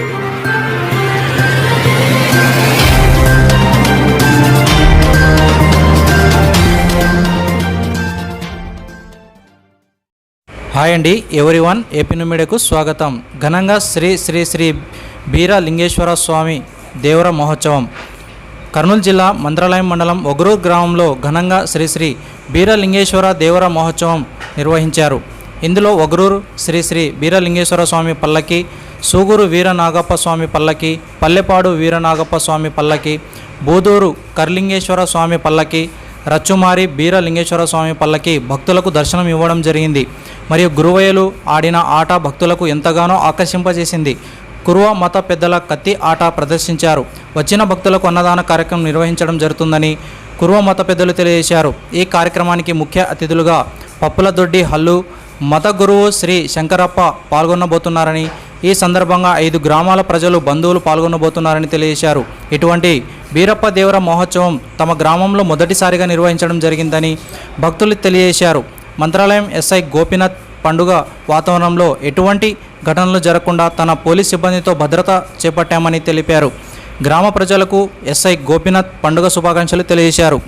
Hi అండి ఎవరి one AP మీడియాకు స్వాగతం. ఘనంగా శ్రీ శ్రీ శ్రీ బీరలింగేశ్వర స్వామి దేవర మహోత్సవం. కర్నూలు జిల్లా మంత్రాలయం మండలం ఒగరూరు గ్రామంలో ఘనంగా శ్రీ శ్రీ బీరలింగేశ్వర దేవర మహోత్సవం నిర్వహించారు. ఇందులో ఒగరూరు శ్రీ శ్రీ బీరలింగేశ్వర స్వామి పల్లకి సూగూరు వీరనాగప్ప స్వామి పల్లకి పల్లెపాడు వీరనాగప్ప స్వామి పల్లకి బూదూరు కర్లింగేశ్వర స్వామి పల్లకి రచ్చుమారి బీరలింగేశ్వర స్వామి పల్లకి భక్తులకు దర్శనం ఇవ్వడం జరిగింది. మరియు గురువయ్యలు ఆడిన ఆట భక్తులకు ఎంతగానో ఆకర్షింపజేసింది. కురువ మత పెద్దల కత్తి ఆట ప్రదర్శించారు. వచ్చిన భక్తులకు అన్నదాన కార్యక్రమం నిర్వహించడం జరుగుతుందని కురువ మత పెద్దలు తెలియజేశారు. ఈ కార్యక్రమానికి ముఖ్య అతిథులుగా పప్పుల దొడ్డి హల్లు మత గురువు శ్రీ శంకరప్ప పాల్గొనబోతున్నారని ఈ సందర్భంగా ఐదు గ్రామాల ప్రజలు బంధువులు పాల్గొనబోతున్నారని తెలియజేశారు. ఇటువంటి బీరప్ప దేవర మహోత్సవం తమ గ్రామంలో మొదటిసారిగా నిర్వహించడం జరిగిందని భక్తులు తెలియజేశారు. మంత్రాలయం ఎస్ఐ గోపీనాథ్ పండుగ వాతావరణంలో ఎటువంటి ఘటనలు జరగకుండా తన పోలీస్ సిబ్బందితో భద్రత చేపట్టామని తెలిపారు. గ్రామ ప్రజలకు ఎస్ఐ గోపీనాథ్ పండుగ శుభాకాంక్షలు తెలియజేశారు.